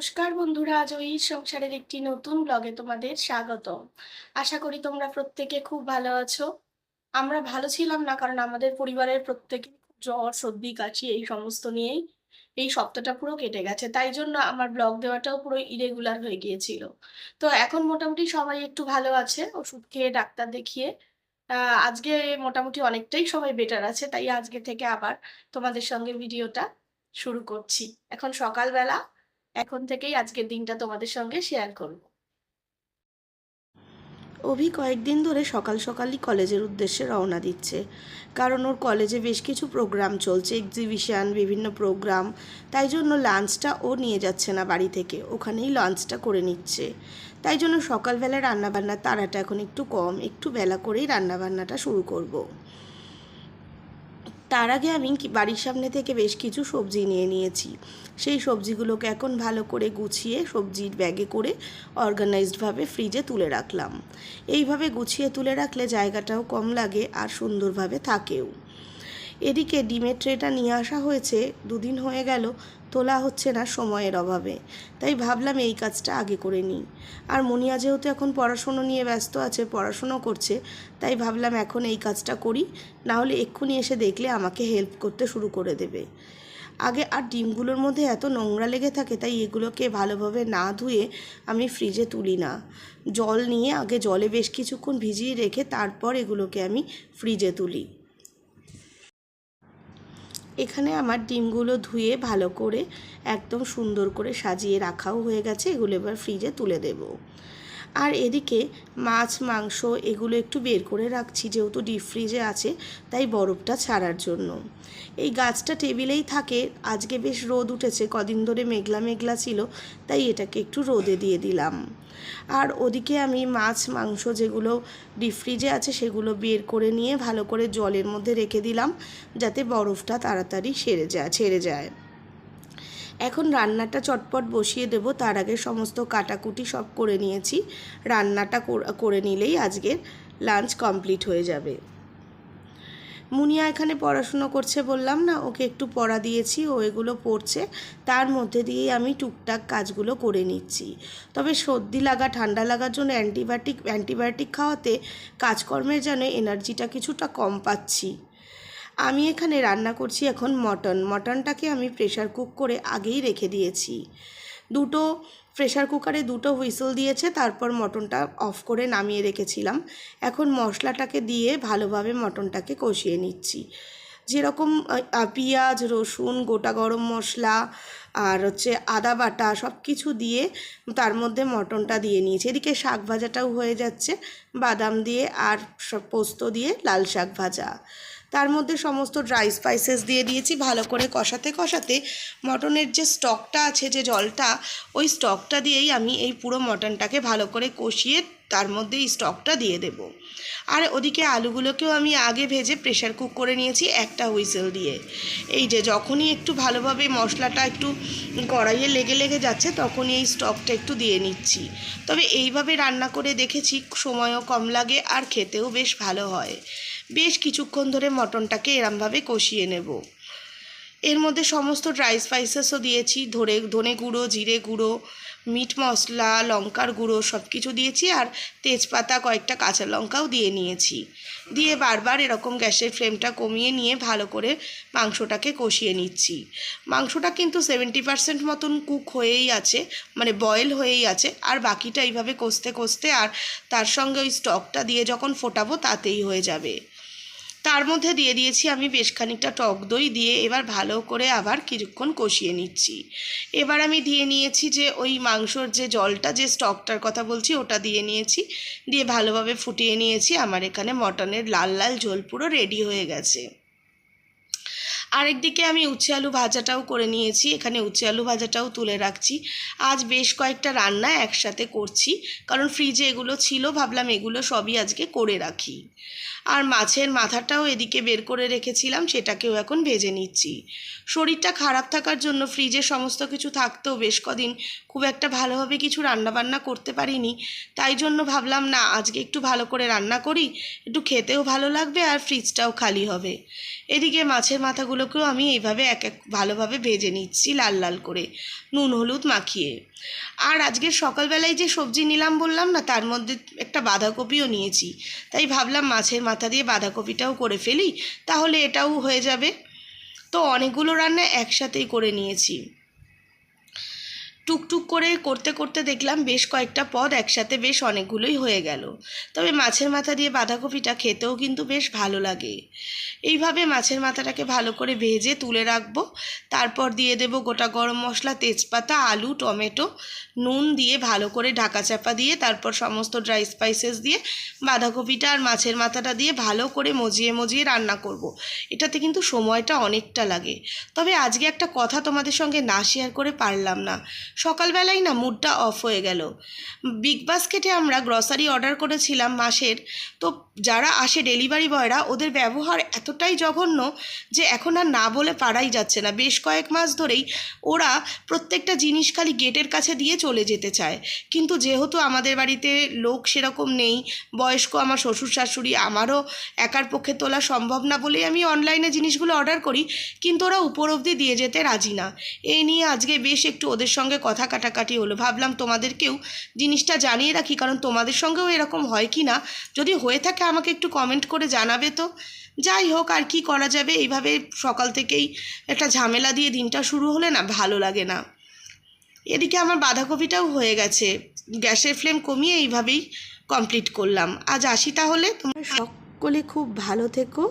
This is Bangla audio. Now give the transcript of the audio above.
নমস্কার বন্ধুরা জয়ীর সংসারের একটি নতুন ব্লগে তোমাদের স্বাগত আশা করি তোমরা প্রত্যেকে খুব ভালো আছো। আমরা ভালো ছিলাম না, কারণ আমাদের পরিবারের প্রত্যেকে জ্বর, সর্দি, কাশি এই সমস্ত নিয়েই এই সপ্তাহটা পুরো কেটে গেছে। তাই জন্য আমার ব্লগ দেওয়াটাও পুরো ইরেগুলার হয়ে গিয়েছিল। তো এখন মোটামুটি সবাই একটু ভালো আছে, ওষুধ খেয়ে ডাক্তার দেখিয়ে। আজকে মোটামুটি অনেকটাই সবাই বেটার আছে, তাই আজকে থেকে আবার তোমাদের সঙ্গে ভিডিওটা শুরু করছি। এখন সকালবেলা এখন থেকেই আজকের দিনটা তোমাদের সঙ্গে শেয়ার করব। অভি কয়েকদিন ধরে সকাল সকালই কলেজের উদ্দেশ্যে রওনা দিচ্ছে। কারণ ওর কলেজে বেশ কিছু প্রোগ্রাম চলছে এক্সিবিশন বিভিন্ন প্রোগ্রাম তাই জন্য লাঞ্চটা ও নিয়ে যাচ্ছে না বাড়ি থেকে। ওখানেই লাঞ্চটা করে নিচ্ছে। তাই জন্য সকালবেলা রান্নাবান্নার তাড়াটা এখন একটু কম। একটু বেলা করেই রান্নাবান্নাটা শুরু করব। তার আগে আমি বাড়ির সামনে থেকে বেশ কিছু সবজি নিয়ে নিয়েছি। সেই সবজিগুলোকে এখন ভালো করে গুছিয়ে সবজির ব্যাগে করে অর্গানাইজডভাবে ফ্রিজে তুলে রাখলাম। এইভাবে গুছিয়ে তুলে রাখলে জায়গাটাও কম লাগে আর সুন্দরভাবে থাকেও। এদিকে ডিমের ট্রেটা নিয়ে আসা হয়েছে, দুদিন হয়ে গেল, তোলা হচ্ছে না সময়ের অভাবে। তাই ভাবলাম এই কাজটা আগে করে নিই। আর মুনিয়া যেহেতু এখন পড়াশুনো নিয়ে ব্যস্ত আছে, পড়াশুনো করছে, তাই ভাবলাম এখন এই কাজটা করি, না হলে এক্ষুনি এসে দেখলে আমাকে হেল্প করতে শুরু করে দেবে। আগে আর ডিমগুলোর মধ্যে এত নোংরা লেগে থাকে, তাই এগুলোকে ভালোভাবে না ধুয়ে আমি ফ্রিজে তুলি না। জল নিয়ে আগে জলে বেশ কিছুক্ষণ ভিজিয়ে রেখে তারপর এগুলোকে আমি ফ্রিজে তুলি। এখানে আমার ডিমগুলো ধুয়ে ভালো করে একদম সুন্দর করে সাজিয়ে রাখাও হয়ে গেছে। এগুলো এবার ফ্রিজে তুলে দেব। আর এদিকে মাছ, মাংস এগুলো একটু বের করে রাখছি, যেহেতু ডিপ ফ্রিজে আছে, তাই বরফটা ছাড়ার জন্য। এই গাছটা টেবিলেই থাকে, আজকে বেশ রোদ উঠেছে, কদিন ধরে মেঘলা মেঘলা ছিল, তাই এটাকে একটু রোদে দিয়ে দিলাম। আর ওদিকে আমি মাছ, মাংস যেগুলো ডিপ ফ্রিজে আছে, সেগুলো বের করে নিয়ে ভালো করে জলের মধ্যে রেখে দিলাম, যাতে বরফটা তাড়াতাড়ি সেরে যায়, ছেড়ে যায়। এখন রান্নাটা চটপট বসিয়ে দেব। তার আগে সমস্ত কাটাকুটি সব করে নিয়েছি। রান্নাটা করে নিলেই আজকের লাঞ্চ কমপ্লিট হয়ে যাবে। মুনিয়া এখানে পড়াশুনো করছে বললাম না, ওকে একটু পড়া দিয়েছি, ও এগুলো পড়ছে। তার মধ্যে দিয়েই আমি টুকটাক কাজগুলো করে নিচ্ছি। তবে সর্দি লাগা, ঠান্ডা লাগার জন্য অ্যান্টিবায়োটিক অ্যান্টিবায়োটিক খাওয়াতে কাজকর্মের যেন এনার্জিটা কিছুটা কম পাচ্ছি। আমি এখানে রান্না করছি এখন মটন। মটনটাকে আমি প্রেশার কুক করে আগেই রেখে দিয়েছি। দুটো প্রেশার কুকারে দুটো হুইসেল দিয়েছে, তারপর মটনটা অফ করে নামিয়ে রেখেছিলাম। এখন মশলাটাকে দিয়ে ভালোভাবে মটনটাকে কষিয়ে নিচ্ছি। যেরকম পেঁয়াজ, রসুন, গোটা গরম মশলা আর হচ্ছে আদা বাটা সব কিছু দিয়ে তার মধ্যে মটনটা দিয়ে নিয়েছি। এদিকে শাক ভাজাটাও হয়ে যাচ্ছে। বাদাম দিয়ে আর পোস্ত দিয়ে লাল শাক ভাজা। তার মধ্যে সমস্ত ড্রাই স্পাইসেস দিয়ে দিয়েছি, ভালো করে কষাতে কষাতে মটনের যে স্টকটা আছে, যে জলটা, ওই স্টকটা দিয়েই আমি এই পুরো মটনটাকে ভালো করে কষিয়ে তার মধ্যে এই স্টকটা দিয়ে দেব। আর ওদিকে আলুগুলোকেও আমি আগে ভেজে প্রেশার কুক করে নিয়েছি একটা হুইসেল দিয়ে। এই যে যখনই একটু ভালোভাবে মশলাটা একটু কড়াইয়ে লেগে লেগে যাচ্ছে, তখনই এই স্টকটা একটু দিয়ে নিচ্ছি। তবে এইভাবে রান্না করে দেখেছি, সময়ও কম লাগে আর খেতেও বেশ ভালো হয়। বেশ কিছুক্ষণ ধরে মটনটাকে এরমভাবে কষিয়ে নেব। এর মধ্যে সমস্ত ড্রাই স্পাইসেসও দিয়েছি, ধরে, ধনে গুঁড়ো, জিরে গুঁড়ো মিট মশলা, লঙ্কার গুঁড়ো সব কিছু দিয়েছি আর তেজপাতা, কয়েকটা কাঁচা লঙ্কাও দিয়ে নিয়েছি। দিয়ে বারবার এরকম গ্যাসের ফ্লেমটা কমিয়ে নিয়ে ভালো করে মাংসটাকে কষিয়ে নিচ্ছি। মাংসটা কিন্তু সেভেন্টি পার্সেন্ট মতন কুক হয়েই আছে মানে বয়েল হয়েই আছে, আর বাকিটা এইভাবে কষতে কষতে আর তার সঙ্গে ওই স্টকটা দিয়ে যখন ফোটাবো তাতেই হয়ে যাবে। তার মধ্যে দিয়ে দিয়েছি আমি বেশ খানিকটা টক দই দিয়ে এবার ভালো করে আবার কিছুক্ষণ কষিয়ে নিচ্ছি। এবার আমি দিয়ে নিয়েছি যে ওই মাংসর যে জলটা, যে স্টকটার কথা বলছি ওটা দিয়ে নিয়েছি। দিয়ে ভালোভাবে ফুটিয়ে নিয়েছি। আমার এখানে মটনের লাল লাল ঝোল পুরো রেডি হয়ে গেছে। আরেকদিকে আমি উচ্ছে আলু ভাজাটাও করে নিয়েছি, এখানে উচ্ছে আলু ভাজাটাও তুলে রাখছি। আজ বেশ কয়েকটা রান্না একসাথে করছি, কারণ ফ্রিজে এগুলো ছিল, ভাবলাম এগুলো সবই আজকে করে রাখি। আর মাছের মাথাটাও এদিকে বের করে রেখেছিলাম, সেটাকেও এখন ভেজে নিচ্ছি। শরীরটা খারাপ থাকার জন্য ফ্রিজে সমস্ত কিছু থাকতেও বেশ কদিন খুব একটা ভালোভাবে কিছু রান্নাবান্না করতে পারিনি। তাই জন্য ভাবলাম, না, আজকে একটু ভালো করে রান্না করি, একটু খেতেও ভালো লাগবে আর ফ্রিজটাও খালি হবে। এদিকে মাছের মাথাগুলো মাথাগুলোকেও আমি এইভাবে এক এক ভালোভাবে ভেজে নিচ্ছি লাল লাল করে, নুন, হলুদ মাখিয়ে। আর আজকে সকালবেলায় যে সবজি নিলাম বললাম না, তার মধ্যে একটা বাঁধাকপিও নিয়েছি। তাই ভাবলাম মাছের মাথা দিয়ে বাঁধাকপিটাও করে ফেলি, তাহলে এটাও হয়ে যাবে। তো অনেকগুলো রান্না একসাথেই করে নিয়েছি। টুকটুক করে করতে করতে দেখলাম বেশ কয়েকটা পদ একসাথে বেশ অনেকগুলোই হয়ে গেল। তবে মাছের মাথা দিয়ে বাঁধাকপিটা খেতেও কিন্তু বেশ ভালো লাগে। এইভাবে মাছের মাথাটাকে ভালো করে ভেজে তুলে রাখব। তারপর দিয়ে দেব গোটা গরম মশলা, তেজপাতা, আলু, টমেটো, নুন দিয়ে ভালো করে ঢাকা চাপা দিয়ে তারপর সমস্ত ড্রাই স্পাইসেস দিয়ে বাঁধাকপিটা আর মাছের মাথাটা দিয়ে ভালো করে মজিয়ে মজিয়ে রান্না করব। এটাতে কিন্তু সময়টা অনেকটা লাগে। তবে আজকে একটা কথা তোমাদের সঙ্গে না শেয়ার করে পারলাম না। সকালবেলায় না মুডটা অফ হয়ে গেল। বিগ বাস্কেটে আমরা গ্রসারি অর্ডার করেছিলাম মাসের। তো যারা আসে ডেলিভারি বয়রা ওদের ব্যবহার এতটাই জঘন্য যে এখন আর না বলে পারাই যাচ্ছে না। বেশ কয়েক মাস ধরেই ওরা প্রত্যেকটা জিনিস খালি গেটের কাছে দিয়ে চলে যেতে চায়। কিন্তু যেহেতু আমাদের বাড়িতে লোক সেরকম নেই, বয়স্ক আমার শ্বশুর শাশুড়ি, আমারও একার পক্ষে তোলা সম্ভব না বলেই আমি অনলাইনে জিনিসগুলো অর্ডার করি, কিন্তু ওরা উপর অবধি দিয়ে যেতে রাজি না। এই নিয়ে আজকে বেশ একটু ওদের সঙ্গে কথা কাটাকাটি হলো। ভাবলাম তোমাদেরকেও জিনিসটা জানিয়ে রাখি, কারণ তোমাদের সঙ্গেও এরকম হয় কি না যদি হয়ে থাকে আমাকে একটু কমেন্ট করে জানাবে তো। যাই হোক, আর কি করা যাবে? এইভাবে সকাল থেকেই একটা ঝামেলা দিয়ে দিনটা শুরু হলে না ভালো লাগে না। এদিকে আমার বাঁধাকপিটাও হয়ে গেছে। গ্যাসের ফ্লেম কমিয়ে এইভাবেই কমপ্লিট করলাম। আজ আসি তাহলে? তোমার সকলে খুব ভালো থেকো।